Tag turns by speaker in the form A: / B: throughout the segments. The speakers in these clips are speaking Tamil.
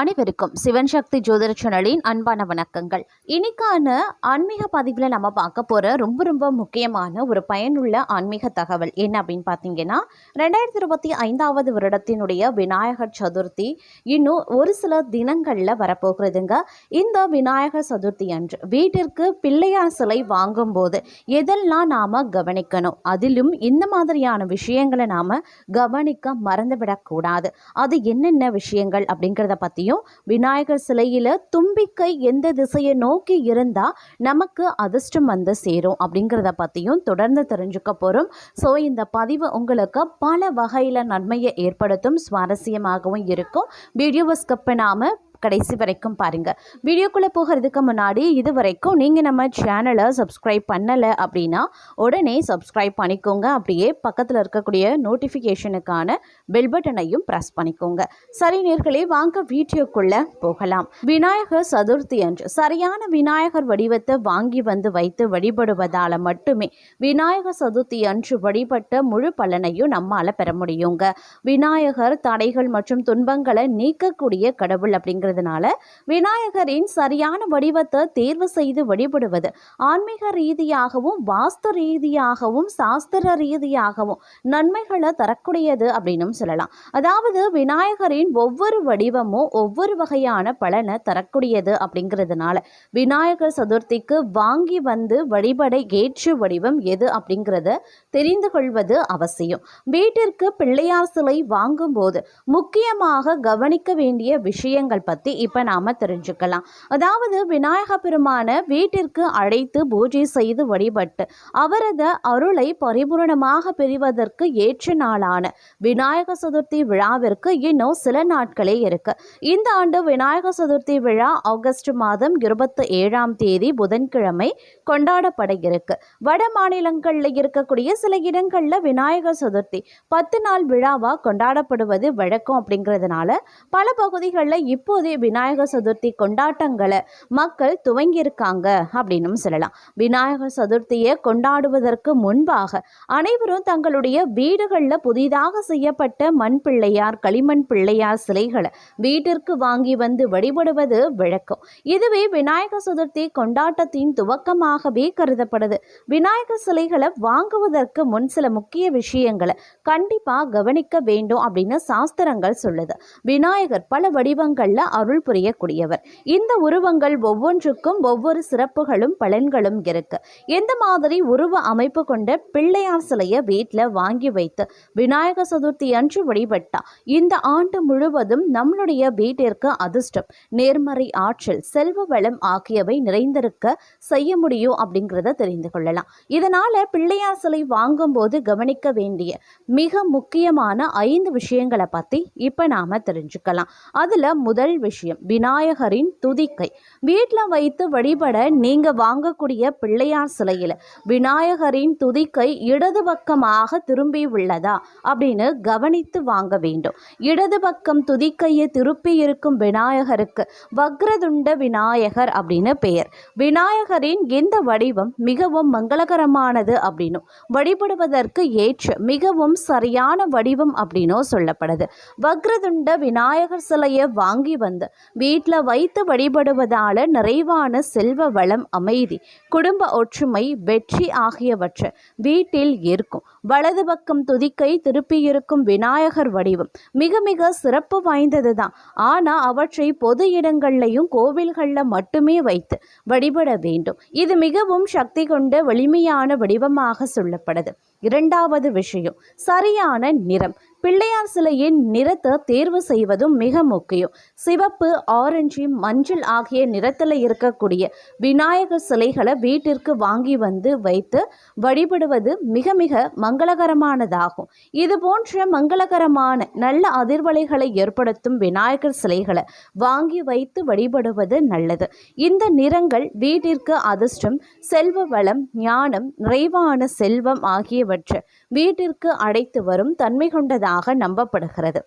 A: அனைவருக்கும் சிவன் சக்தி ஜோதிட சேனலின் அன்பான வணக்கங்கள். இன்னைக்கான ஆன்மீக பதிவில் நம்ம பார்க்க போகிற ரொம்ப ரொம்ப முக்கியமான ஒரு பயனுள்ள ஆன்மீக தகவல் என்ன அப்படின்னு பார்த்தீங்கன்னா ரெண்டாயிரத்தி இருபத்தி ஐந்தாவது வருடத்தினுடைய விநாயகர் சதுர்த்தி இன்னும் ஒரு சில தினங்களில் வரப்போகிறதுங்க. இந்த விநாயகர் சதுர்த்தி அன்று வீட்டிற்கு பிள்ளையார் சிலை வாங்கும்போது எதெல்லாம் நாம் கவனிக்கணும்? அதிலும் இந்த மாதிரியான விஷயங்களை நாம் கவனிக்க மறந்துவிடக்கூடாது. அது என்னென்ன விஷயங்கள் அப்படிங்கிறத பற்றியும் விநாயகர் சிலையில் தும்பிக்கை எந்த திசையை நோக்கி இருந்தால் நமக்கு அதிர்ஷ்டம் வந்து சேரும் அப்படிங்கிறத பற்றியும் தொடர்ந்து தெரிஞ்சுக்க போகிறோம் ஸோ இந்த பதிவு உங்களுக்கு பல வகையில் நன்மையை ஏற்படுத்தும் சுவாரஸ்யமாகவும் இருக்கும். வீடியோவை ஸ்கிப் பண்ணாமல் கடைசி வரைக்கும் பாருங்கள் வீடியோக்குள்ளே போகிறதுக்கு முன்னாடி இது வரைக்கும் நீங்கள் நம்ம சேனலை சப்ஸ்கிரைப் பண்ணலை அப்படின்னா உடனே சப்ஸ்கிரைப் பண்ணிக்கோங்க. அப்படியே பக்கத்தில் இருக்கக்கூடிய நோட்டிஃபிகேஷனுக்கான பெல் பட்டனையும் ப்ரெஸ் பண்ணிக்கோங்க. சரி நேர்களே வாங்க வீடியோக்குள்ளே போகலாம். விநாயகர் சதுர்த்தி அன்று சரியான விநாயகர் வடிவத்தை வாங்கி வந்து வைத்து வழிபடுவதால் மட்டுமே விநாயகர் சதுர்த்தி அன்று வழிபட்ட முழு பலனையும் நம்மால் பெற முடியுங்க. விநாயகர் தடைகள் மற்றும் துன்பங்களை நீக்கக்கூடிய கடவுள் அப்படிங்கிற இருக்கிறதுனால விநாயகரின் சரியான வடிவத்தை தேர்வு செய்து வழிபடுவது ஆன்மீக ரீதியாகவும் வாஸ்து ரீதியாகவும் சாஸ்திர ரீதியாகவும் நன்மைகளை தரக்கூடியது அப்படின்னும் சொல்லலாம். அதாவது விநாயகரின் ஒவ்வொரு வடிவமும் ஒவ்வொரு வகையான பலனை தரக்கூடியது அப்படிங்கிறதுனால விநாயகர் சதுர்த்திக்கு வாங்கி வந்து வழிபட ஏற்று வடிவம் எது அப்படிங்கிறத தெரிந்து கொள்வது அவசியம். வீட்டிற்கு பிள்ளையார் சிலை வாங்கும்போது முக்கியமாக கவனிக்க வேண்டிய விஷயங்கள் பற்றி இப்போ நாம் தெரிஞ்சுக்கலாம். அதாவது விநாயக பெருமான வீட்டிற்கு அழைத்து பூஜை செய்து வழிபட்டு அவரது அருளை பரிபூரணமாக பெறுவதற்கு ஏற்ற நாளான விநாயக சதுர்த்தி விழாவிற்கு இன்னும் சில நாட்களே இருக்கு. இந்த ஆண்டு விநாயக சதுர்த்தி விழா ஆகஸ்ட் மாதம் இருபத்தி ஏழாம் தேதி புதன்கிழமை கொண்டாடப்பட இருக்கு. வட மாநிலங்களில் இருக்கக்கூடிய சில இடங்களில் விநாயகர் சதுர்த்தி பத்து நாள் விழாவாக கொண்டாடப்படுவது வழக்கம் அப்படிங்கிறதுனால பல பகுதிகளில் இப்போதே விநாயகர் சதுர்த்தி கொண்டாட்டங்களை மக்கள் துவங்கியிருக்காங்க அப்படின்னும் சொல்லலாம். விநாயகர் சதுர்த்தியை கொண்டாடுவதற்கு முன்பாக அனைவரும் தங்களுடைய வீடுகளில் புதிதாக செய்யப்பட்ட மண் பிள்ளையார் களிமண் பிள்ளையார் சிலைகளை வீட்டிற்கு வாங்கி வந்து வழிபடுவது வழக்கம். இதுவே விநாயகர் சதுர்த்தி கொண்டாட்டத்தின் துவக்கமாகவே கருதப்படுது. விநாயகர் சிலைகளை வாங்குவதற்கு முன் சில முக்கிய விஷயங்களை கண்டிப்பாக கவனிக்க வேண்டும் அப்படின்னு சாஸ்திரங்கள் சொல்லுது. விநாயகர் பல வடிவங்களில் அருள் புரியக்கூடியவர் இந்த உருவங்கள் ஒவ்வொன்றுக்கும் ஒவ்வொரு சிறப்புகளும் பலன்களும் இருக்கு. எந்த மாதிரி உருவ அமைப்பு கொண்ட பிள்ளையார் சிலையை வீட்டில் வாங்கி வைத்து விநாயகர் சதுர்த்தி அன்று வழிபட்டா இந்த ஆண்டு முழுவதும் நம்மளுடைய வீட்டிற்கு அதிர்ஷ்டம் நேர்மறை ஆற்றல் செல்வ வளம் ஆகியவை நிறைந்திருக்க செய்ய முடியும் அப்படிங்கிறத தெரிந்து கொள்ளலாம். இதனால பிள்ளையார் சிலை வாங்கும்போது கவனிக்க வேண்டிய மிக முக்கியமான ஐந்து விஷயங்களை பற்றி இப்போ நாம தெரிஞ்சுக்கலாம். அதில் முதல் விஷயம் விஷயம். விநாயகரின் துதிக்கை. வீட்டில் வைத்து வழிபட நீங்கள் வாங்கக்கூடிய பிள்ளையார் சிலையில் விநாயகரின் துதிக்கை இடது பக்கமாக திரும்பி உள்ளதா? அப்படின்னு கவனித்து வாங்க வேண்டும். இடது பக்கம் துதிக்கையை திருப்பி இருக்கும் விநாயகருக்கு வக்ரதுண்ட விநாயகர் அப்படின்னு பெயர். விநாயகரின் இந்த வடிவம் மிகவும் மங்களகரமானது அப்படின்னும் வழிபடுவதற்கு ஏற்ற மிகவும் சரியான வடிவம் அப்படின்னும் சொல்லப்படுது. வக்ரதுண்ட விநாயகர் சிலையை வாங்கி வந்து வீட்டில் வைத்து வழிபடுவதால நிறைவான செல்வ வளம் அமைதி குடும்ப ஒற்றுமை வெற்றி ஆகியவற்றை வீட்டில் இருக்கும் வலது பக்கம் துதிக்கை திருப்பியிருக்கும் விநாயகர் வடிவம். மிக மிக சிறப்பு வாய்ந்தது தான் ஆனால் அவற்றை பொது இடங்கள்லையும் கோவில்களில் மட்டுமே வைத்து வழிபட வேண்டும். இது மிகவும் சக்தி கொண்ட வலிமையான வடிவமாக சொல்லப்படுது. இரண்டாவது விஷயம் சரியான நிறம். பிள்ளையார் சிலையின் நிறத்தை தேர்வு செய்வதும் மிக முக்கியம். சிவப்பு ஆரஞ்சு மஞ்சள் ஆகிய நிறத்தில் இருக்கக்கூடிய விநாயகர் சிலைகளை வீட்டிற்கு வாங்கி வந்து வைத்து வழிபடுவது மிக மிக மங்களகரமானதாகும். இது போன்ற மங்களகரமான நல்ல அதிர்வலைகளை ஏற்படுத்தும் விநாயகர் சிலைகளை வாங்கி வைத்து வழிபடுவது நல்லது. இந்த நிறங்கள் வீட்டிற்கு அதிர்ஷ்டம் செல்வ வளம் ஞானம் நிறைவான செல்வம் ஆகியவற்றை வீட்டிற்கு அடைத்து வரும் தன்மை கொண்டதாக நம்பப்படுகிறது.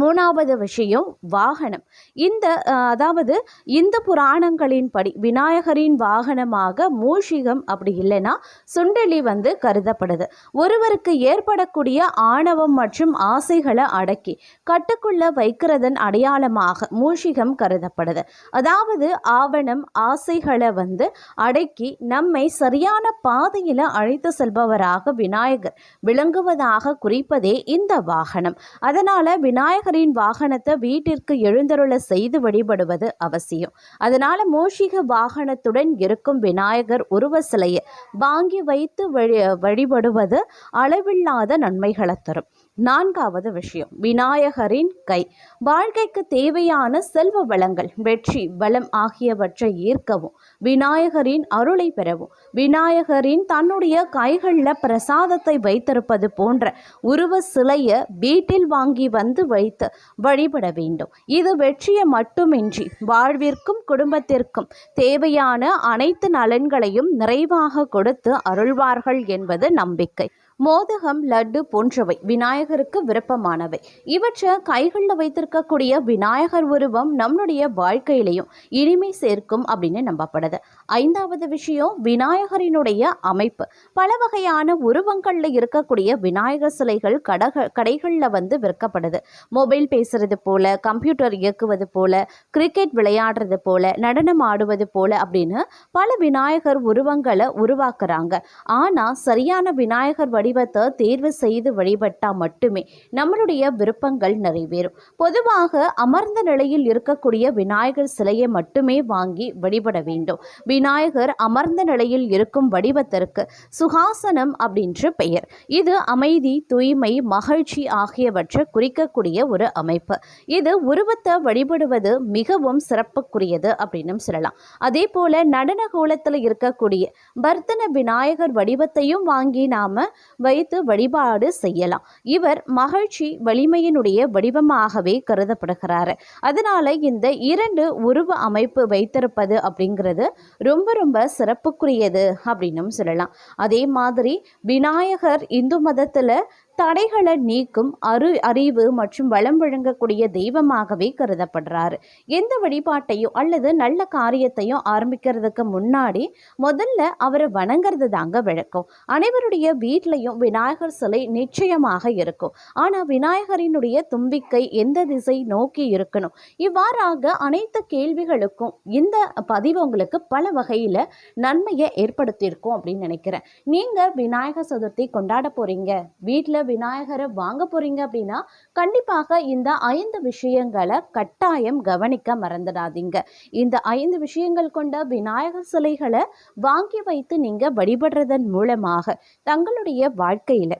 A: மூணாவது விஷயம் வாகனம். இந்த அதாவது இந்த புராணங்களின்படி விநாயகரின் வாகனமாக மூஷிகம் அப்படி இல்லைன்னா சுண்டலி வந்து கருதப்படுது. ஒருவருக்கு ஏற்படக்கூடிய ஆணவம் மற்றும் ஆசைகளை அடக்கி கட்டுக்குள்ள வைக்கிறதன் அடையாளமாக மூஷிகம் கருதப்படுது. அதாவது ஆவணம் ஆசைகளை வந்து அடக்கி நம்மை சரியான பாதையில் அழைத்து செல்பவராக விநாயகர் விளங்குவதாக குறிப்பதே இந்த வாகனம். அதனால் விநாயகர் விநாயகரின் வாகனத்தை வீட்டிற்கு எழுந்தருள செய்து வழிபடுவது அவசியம். அதனால மூஷிக வாகனத்துடன் இருக்கும் விநாயகர் உருவ சிலையை வாங்கி வைத்து வழி வழிபடுவது அளவில்லாத நன்மைகளை தரும். நான்காவது விஷயம் விநாயகரின் கை. வாழ்க்கைக்கு தேவையான செல்வ வளங்கள் வெற்றி பலம் ஆகியவற்றை ஈர்க்கவும் விநாயகரின் அருளை பெறவும். விநாயகரின் தன்னுடைய கைகளில் பிரசாதத்தை வைத்திருப்பது போன்ற உருவ சிலையை வீட்டில் வாங்கி வந்து வைத்து வழிபட வேண்டும். இது வெற்றியை மட்டுமின்றி வாழ்விற்கும் குடும்பத்திற்கும் தேவையான அனைத்து நலன்களையும் நிறைவாக கொடுத்து அருள்வார்கள் என்பது நம்பிக்கை. மோதகம் லட்டு போன்றவை விநாயகருக்கு விருப்பமானவை. இவற்றை கைகளில் வைத்திருக்கக்கூடிய விநாயகர் உருவம் நம்மளுடைய வாழ்க்கையிலையும் இனிமை சேர்க்கும் அப்படின்னு நம்பப்படுது. ஐந்தாவது விஷயம் விநாயகரினுடைய அமைப்பு. பல வகையான உருவங்களில் இருக்கக்கூடிய விநாயகர் சிலைகள் கடக கடைகளில் வந்து விற்கப்படுது. மொபைல் பேசுறது போல கம்ப்யூட்டர் இயக்குவது போல கிரிக்கெட் விளையாடுறது போல நடனம் ஆடுவது போல அப்படின்னு பல விநாயகர் உருவங்களை உருவாக்குறாங்க. ஆனால் சரியான விநாயகர் வடிவத்தை தேர்வு செய்து வழிபட்டால் மட்டுமே நம்மளுடைய விருப்பங்கள் நிறைவேறும். பொதுவாக அமர்ந்த நிலையில் இருக்கக்கூடிய விநாயகர் சிலையை மட்டுமே வாங்கி வழிபட வேண்டும். விநாயகர் அமர்ந்த நிலையில் இருக்கும் வடிவத்திற்கு சுகாசனம் அப்படின்ற பெயர். இது அமைதி தூய்மை மகிழ்ச்சி ஆகியவற்றை குறிக்கக்கூடிய ஒரு அமைப்பு. இது உருவத்தை வழிபடுவது மிகவும் சிறப்புக்குரியது அப்படின்னு சொல்லலாம். அதே போல நடன கோலத்தில் இருக்கக்கூடிய பர்த்தன விநாயகர் வடிவத்தையும் வாங்கி நாம வைத்து வழிபாடு செய்யலாம். இவர் மகிழ்ச்சி வலிமையினுடைய வடிவமாகவே கருதப்படுகிறாரு. அதனால இந்த இரண்டு உருவ அமைப்பு வைத்திருப்பது அப்படிங்கிறது ரொம்ப ரொம்ப சிறப்புக்குரியது அப்படின்னும் சொல்லலாம். அதே மாதிரி விநாயகர் இந்து மதத்தில் தடைகளை நீக்கும் அரு அறிவு மற்றும் வளம் வழங்கக்கூடிய தெய்வமாகவே கருதப்படுறாரு. எந்த வழிபாட்டையும் அல்லது நல்ல காரியத்தையும் ஆரம்பிக்கிறதுக்கு முன்னாடி முதல்ல அவரை வணங்குறது தாங்க வழக்கம். அனைவருடைய வீட்லையும் விநாயகர் சிலை நிச்சயமாக இருக்கும். ஆனால் விநாயகரினுடைய தும்பிக்கை எந்த திசை நோக்கி இருக்கணும்? இவ்வாறாக அனைத்து கேள்விகளுக்கும் இந்த பதிவு உங்களுக்கு பல வகையில் நன்மையை ஏற்படுத்தியிருக்கும் அப்படின்னு நினைக்கிறேன். நீங்கள் விநாயகர் சதுர்த்தி கொண்டாட போகிறீங்க வீட்டில் விநாயகரை வாங்க போகிறீங்க அப்படின்னா கண்டிப்பாக இந்த ஐந்து விஷயங்களை கட்டாயம் கவனிக்க மறந்துடாதீங்க. இந்த ஐந்து விஷயங்கள் கொண்ட விநாயகர் சிலைகளை வாங்கி வைத்து நீங்கள் வழிபடுறதன் மூலமாக தங்களுடைய வாழ்க்கையில்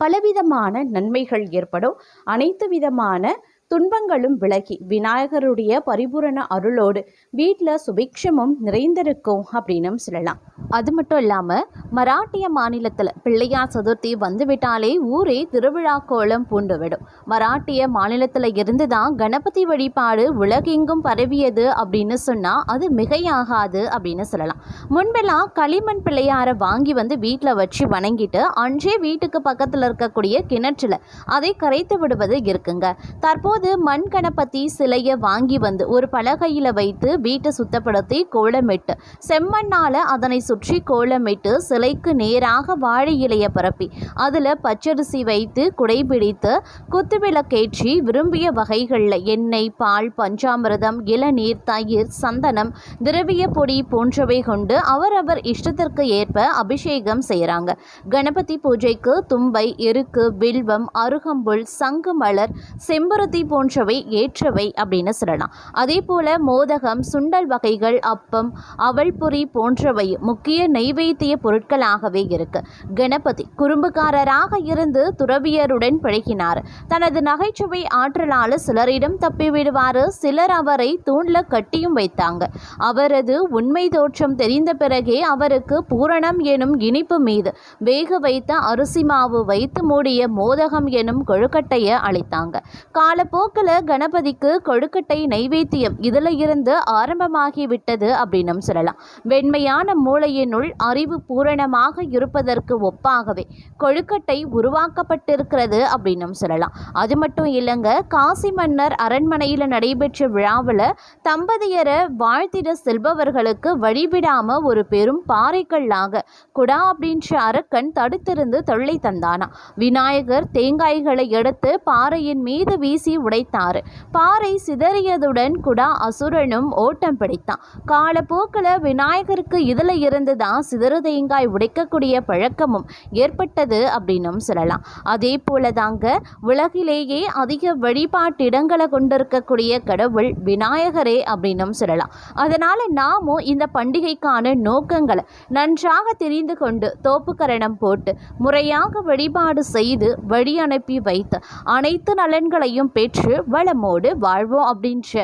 A: பலவிதமான நன்மைகள் ஏற்படும். அனைத்து விதமான துன்பங்களும் விலகி விநாயகருடைய பரிபூரண அருளோடு வீட்டில் சுபிக்ஷமும் நிறைந்திருக்கும் அப்படின்னும் சொல்லலாம். அது மட்டும் இல்லாமல் மராட்டிய மாநிலத்தில் பிள்ளையார் சதுர்த்தி வந்துவிட்டாலே ஊரே திருவிழா கோலம் பூண்டுவிடும். மராட்டிய மாநிலத்தில் இருந்து தான் கணபதி வழிபாடு உலகெங்கும் பரவியது அப்படின்னு சொன்னால் அது மிகையாகாது அப்படின்னு சொல்லலாம். முன்பெல்லாம் களிமண் பிள்ளையாரை வாங்கி வந்து வீட்டில் வச்சு வணங்கிட்டு அன்றே வீட்டுக்கு பக்கத்தில் இருக்கக்கூடிய கிணற்றில் அதை கரைத்து விடுவது இருக்குங்க. தற்போது மண் கணபதி சிலையை வாங்கி வந்து ஒரு பலகையில் வைத்து வீட்டை சுத்தப்படுத்தி கோலமிட்டு செம்மண்ணால் அதனை சுற்றி கோலமிட்டு சிலைக்கு நேராக வாழை இலையை பரப்பி அதில் பச்சரிசி வைத்து குடைபிடித்து குத்துவிளக்கேற்றி விரும்பிய வகைகளில் எண்ணெய் பால் பஞ்சாமிரதம் இளநீர் தயிர் சந்தனம் திரவிய பொடி போன்றவை கொண்டு அவரவர் இஷ்டத்திற்கு ஏற்ப அபிஷேகம் செய்கிறாங்க கணபதி பூஜைக்கு தும்பை எருக்கு வில்வம் அருகம்புல் சங்கு மலர் செம்பருத்தி போன்றவை ஏற்றவை அப்படின்னு சொல்லலாம். அதே போல் மோதகம் சுண்டல் வகைகள் அப்பம் அவல்பொரி போன்றவை முக்கிய நைவேத்திய பொருட்களாகவே இருக்கு. கணபதி குறும்புக்காரராக இருந்து துறவியருடன் பழகினார். தனது நகைச்சுவை ஆற்றலால் சிலரிடம் தப்பிவிடுவார் சிலர் அவரை தூண்ல கட்டியும் வைத்தாங்க. அவரது உண்மை தோற்றம் தெரிந்த பிறகே அவருக்கு பூரணம் எனும் இனிப்பு மீது வேக வைத்த அரிசி மாவு வைத்து மூடிய மோதகம் எனும் கொழுக்கட்டையை அளித்தாங்க. காலப்போ போக்கில் கணபதிக்கு கொழுக்கட்டை நைவேத்தியம். இதில் இருந்து ஆரம்பமாகிவிட்டது அப்படின்னும் சொல்லலாம். வெண்மையான மூளையினுள் அறிவு பூரணமாக இருப்பதற்கு ஒப்பாகவே கொழுக்கட்டை உருவாக்கப்பட்டிருக்கிறது அப்படின்னும் சொல்லலாம். அது மட்டும் இல்லைங்க காசி மன்னர் அரண்மனையில் நடைபெற்ற விழாவில் தம்பதியரை வாழ்த்திட செல்பவர்களுக்கு வழிவிடாம ஒரு பெரும் பாறைக்கல்லாக குடா அப்படின்ற அரக்கன் தடுத்திருந்து தொல்லை தந்தானா விநாயகர் தேங்காய்களை எடுத்து பாறையின் மீது வீசி உடைத்தார். பாறை சிதறியதுடன் குடா அசுரனும் ஓட்டம் பிடித்தான். காலப்போக்கில் விநாயகருக்கு இதில் இருந்து தான் சிதறு தேங்காய் உடைக்கக்கூடிய பழக்கமும் ஏற்பட்டது அப்படின்னும் சொல்லலாம். அதே போல தாங்க உலகிலேயே அதிக வழிபாட்டிடங்களை கொண்டிருக்கக்கூடிய கடவுள் விநாயகரே அப்படின்னும் சொல்லலாம். அதனால் நாமும் இந்த பண்டிகைக்கான நோக்கங்களை நன்றாக தெரிந்து கொண்டு தோப்புக்கரணம் போட்டு முறையாக வழிபாடு செய்து வழி அனுப்பி வைத்து அனைத்து நலன்களையும் பெற்று பெற்று வளமோடு வாழ்வோம் அப்படின்ற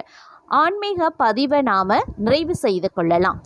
A: ஆன்மீக பதிவை நாம் நிறைவு செய்து கொள்ளலாம்.